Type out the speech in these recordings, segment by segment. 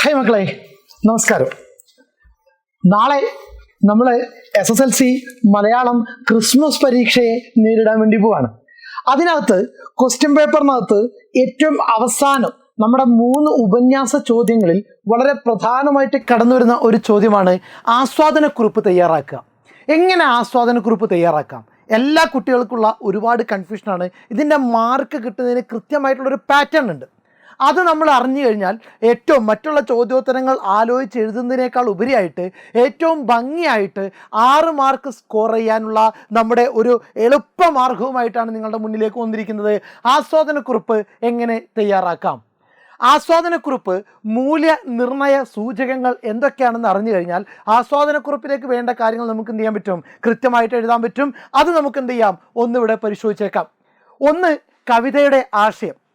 Hi മക്കളെ നമസ്കാരം. നാളെ നമ്മൾ S S L C Malayalam Christmas പരീക്ഷയെ നേരിടാൻ വേണ്ടി പോവാണ്. അതിനകത്ത് ക്വസ്റ്റ്യൻ പേപ്പറിനകത്ത് ഏറ്റവും അവസാനം നമ്മുടെ മൂന്ന് ഉപന്യാസ ചോദ്യങ്ങളിൽ വളരെ പ്രധാനമായിട്ട് കടന്നു വരുന്ന ഒരു ചോദ്യമാണ് ആസ്വാദനക്കുറിപ്പ് തയ്യാറാക്കുക. എങ്ങനെ ആസ്വാദനക്കുറിപ്പ് തയ്യാറാക്കാം? എല്ലാ കുട്ടികൾക്കുള്ള ഒരുപാട് കൺഫ്യൂഷനാണ് ഇതിന്റെ മാർക്ക് കിട്ടുന്നതിന് കൃത്യമായിട്ടുള്ളൊരു പാറ്റേൺ ഉണ്ട്. അത് നമ്മൾ അറിഞ്ഞു കഴിഞ്ഞാൽ ഏറ്റവും മറ്റുള്ള ചോദ്യോത്തരങ്ങൾ ആലോചിച്ച് എഴുതുന്നതിനേക്കാൾ ഉപരിയായിട്ട് ഏറ്റവും ഭംഗിയായിട്ട് ആറ് മാർക്ക് സ്കോർ ചെയ്യാനുള്ള നമ്മുടെ ഒരു എളുപ്പ മാർഗവുമായിട്ടാണ് നിങ്ങളുടെ മുന്നിലേക്ക് വന്നിരിക്കുന്നത്. ആസ്വാദനക്കുറിപ്പ് എങ്ങനെ തയ്യാറാക്കാം? ആസ്വാദനക്കുറിപ്പ് മൂല്യനിർണയ സൂചകങ്ങൾ എന്തൊക്കെയാണെന്ന് അറിഞ്ഞു കഴിഞ്ഞാൽ ആസ്വാദനക്കുറിപ്പിലേക്ക് വേണ്ട കാര്യങ്ങൾ നമുക്ക് എന്ത് ചെയ്യാൻ പറ്റും? കൃത്യമായിട്ട് എഴുതാൻ പറ്റും. അത് നമുക്ക് എന്ത് ചെയ്യാം? ഒന്നിവിടെ പരിശോധിച്ചേക്കാം. ഒന്ന് കവിതയുടെ ആശയം.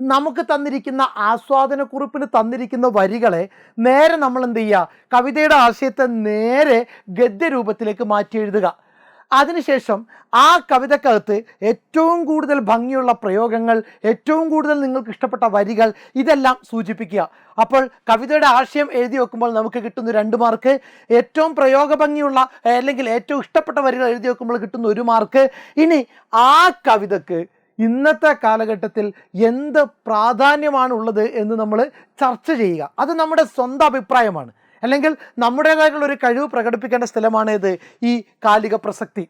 നമുക്ക് തന്നിരിക്കുന്ന ആസ്വാദന കുറിപ്പിന് തന്നിരിക്കുന്ന വരികളെ നേരെ നമ്മൾ എന്ത് ചെയ്യുക കവിതയുടെ ആശയത്തെ നേരെ ഗദ്യരൂപത്തിലേക്ക് മാറ്റി എഴുതുക. അതിനുശേഷം ആ കവിതക്കകത്ത് ഏറ്റവും കൂടുതൽ ഭംഗിയുള്ള പ്രയോഗങ്ങൾ ഏറ്റവും കൂടുതൽ നിങ്ങൾക്ക് ഇഷ്ടപ്പെട്ട വരികൾ ഇതെല്ലാം സൂചിപ്പിക്കുക. അപ്പോൾ കവിതയുടെ ആശയം എഴുതി വെക്കുമ്പോൾ നമുക്ക് കിട്ടുന്ന രണ്ട് മാർക്ക് ഏറ്റവും പ്രയോഗ ഭംഗിയുള്ള അല്ലെങ്കിൽ ഏറ്റവും ഇഷ്ടപ്പെട്ട വരികൾ എഴുതി വെക്കുമ്പോൾ കിട്ടുന്ന ഒരു മാർക്ക്. ഇനി ആ കവിതക്ക് ഇന്നത്തെ കാലഘട്ടത്തിൽ എന്ത് പ്രാധാന്യമാണുള്ളത് എന്ന് നമ്മൾ ചർച്ച ചെയ്യുക. അത് നമ്മുടെ സ്വന്തം അഭിപ്രായമാണ്. അല്ലെങ്കിൽ നമ്മുടേതായിട്ടുള്ള ഒരു കഴിവ് പ്രകടിപ്പിക്കേണ്ട സ്ഥലമാണ് ഇത് ഈ കാലിക പ്രസക്തി.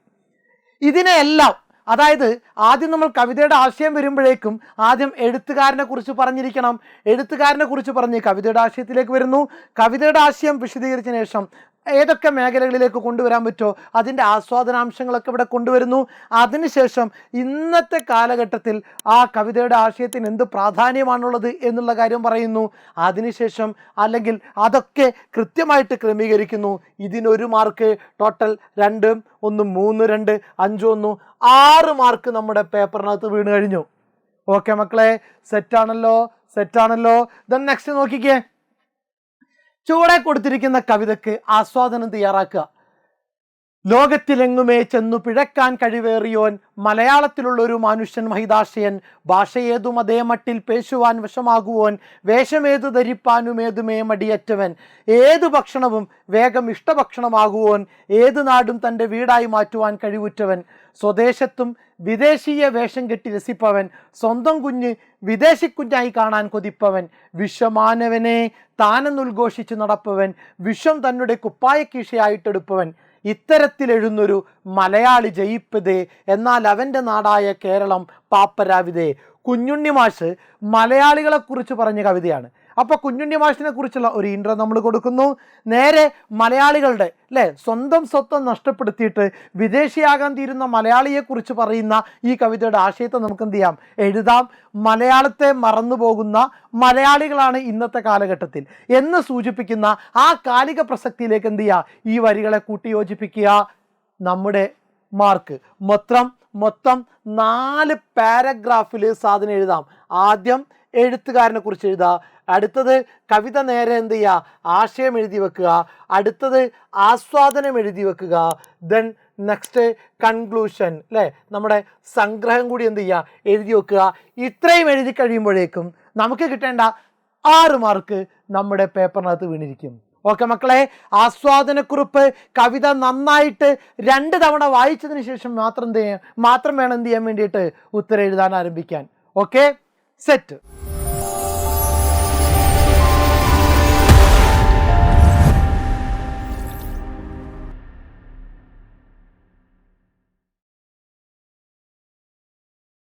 ഇതിനെയെല്ലാം അതായത് ആദ്യം നമ്മൾ കവിതയുടെ ആശയം വരുമ്പോഴേക്കും ആദ്യം എഴുത്തുകാരനെ കുറിച്ച് പറഞ്ഞിരിക്കണം. എഴുത്തുകാരനെ കുറിച്ച് പറഞ്ഞ് കവിതയുടെ ആശയത്തിലേക്ക് വരുന്നു. കവിതയുടെ ആശയം വിശദീകരിച്ച ശേഷം ഏതൊക്കെ മേഖലകളിലേക്ക് കൊണ്ടുവരാൻ പറ്റുമോ അതിന്റെ ആസ്വാദനാംശങ്ങളൊക്കെ ഇവിടെ കൊണ്ടുവരുന്നു. അതിനുശേഷം ഇന്നത്തെ കാലഘട്ടത്തിൽ ആ കവിതയുടെ ആശയത്തിന് എന്ത് പ്രാധാന്യമാണുള്ളത് എന്നുള്ള കാര്യം പറയുന്നു. അതിനുശേഷം അല്ലെങ്കിൽ അതൊക്കെ കൃത്യമായിട്ട് ക്രമീകരിക്കുന്നു. ഇതിനൊരു മാർക്ക് ടോട്ടൽ രണ്ട് ഒന്ന് മൂന്ന് രണ്ട് അഞ്ച് ഒന്ന് ആറ് മാർക്ക് നമ്മുടെ പേപ്പറിനകത്ത് വീണ് കഴിഞ്ഞു. ഓക്കെ മക്കളെ സെറ്റാണല്ലോ സെറ്റാണല്ലോ ദെൻ നെക്സ്റ്റ് നോക്കിക്കേ. ചുവടെ കൊടുത്തിരിക്കുന്ന കവിതയ്ക്ക് ആസ്വാദനം തയ്യാറാക്കുക. ലോകത്തിലെങ്ങുമേ ചെന്നു പിഴക്കാൻ കഴിവേറിയോൻ മലയാളത്തിലുള്ള ഒരു മനുഷ്യൻ മഹിതാശയൻ ഭാഷയേതും അതേ മട്ടിൽ പേശുവാൻ വശമാകുവോൻ വേഷമേതു ധരിപ്പാനുമേതുമേ മടിയറ്റവൻ. ഏതു ഭക്ഷണവും വേഗം ഇഷ്ടഭക്ഷണമാകുവോൻ ഏതു നാടും തന്റെ വീടായി മാറ്റുവാൻ കഴിവുറ്റവൻ. സ്വദേശത്തും വിദേശീയ വേഷം കെട്ടി രസിപ്പവൻ സ്വന്തം കുഞ്ഞ് വിദേശിക്കുഞ്ഞായി കാണാൻ കൊതിപ്പവൻ. വിശ്വമാനവനെ താനെന്നുദ്ഘോഷിച്ചു നടപ്പവൻ വിശ്വം തന്നുടെ കുപ്പായക്കീഷയായിട്ടെടുപ്പവൻ ഇത്തരത്തിലെഴുന്നൊരു മലയാളി ജയിപ്പതേ എന്നാൽ അവന്റെ നാടായ കേരളം പാപ്പരാവിതേ. കുഞ്ഞുണ്ണി മാഷ് മലയാളികളെക്കുറിച്ച് പറഞ്ഞ കവിതയാണ്. അപ്പോൾ കുഞ്ഞുണ്ണി മാഷിനെ കുറിച്ചുള്ള ഒരു ഇൻട്രോ നമ്മൾ കൊടുക്കുന്നു. നേരെ മലയാളികളുടെ അല്ലേ സ്വന്തം സ്വത്വം നഷ്ടപ്പെടുത്തിയിട്ട് വിദേശിയാകാൻ തീരുന്ന മലയാളിയെക്കുറിച്ച് പറയുന്ന ഈ കവിതയുടെ ആശയത്തെ നമുക്ക് എന്ത് ചെയ്യാം? എഴുതാം. മലയാളത്തെ മറന്നു പോകുന്ന മലയാളികളാണ് ഇന്നത്തെ കാലഘട്ടത്തിൽ. എന്ന് സൂചിപ്പിക്കുന്ന ആ കാലിക പ്രസക്തിയിലേക്ക് എന്ത് ചെയ്യുക? ഈ വരികളെ കൂട്ടിയോജിപ്പിക്കുക. നമ്മുടെ മാർക്ക്. മൊത്തം മൊത്തം നാല് പാരഗ്രാഫിൽ സാധനം എഴുതാം. ആദ്യം എഴുത്തുകാരനെ കുറിച്ച് എഴുതുക അടുത്തത് കവിത നേരെ എന്ത് ചെയ്യുക ആശയം എഴുതി വെക്കുക. അടുത്തത് ആസ്വാദനം എഴുതി വെക്കുക. ദെൻ നെക്സ്റ്റ് കൺക്ലൂഷൻ അല്ലേ നമ്മുടെ സംഗ്രഹം കൂടി എന്ത് ചെയ്യുക എഴുതി വെക്കുക. ഇത്രയും എഴുതി കഴിയുമ്പോഴേക്കും നമുക്ക് കിട്ടേണ്ട ആറ് മാർക്ക് നമ്മുടെ പേപ്പറിനകത്ത് വീണിരിക്കും. ഓക്കെ മക്കളെ ആസ്വാദനക്കുറിപ്പ് കവിത നന്നായിട്ട് രണ്ട് തവണ വായിച്ചതിന് ശേഷം മാത്രം എന്ത് മാത്രം വേണം എന്ത് ചെയ്യാൻ വേണ്ടിയിട്ട് ഉത്തരം എഴുതാൻ ആരംഭിക്കാൻ. ഓക്കെ? സെറ്റ്.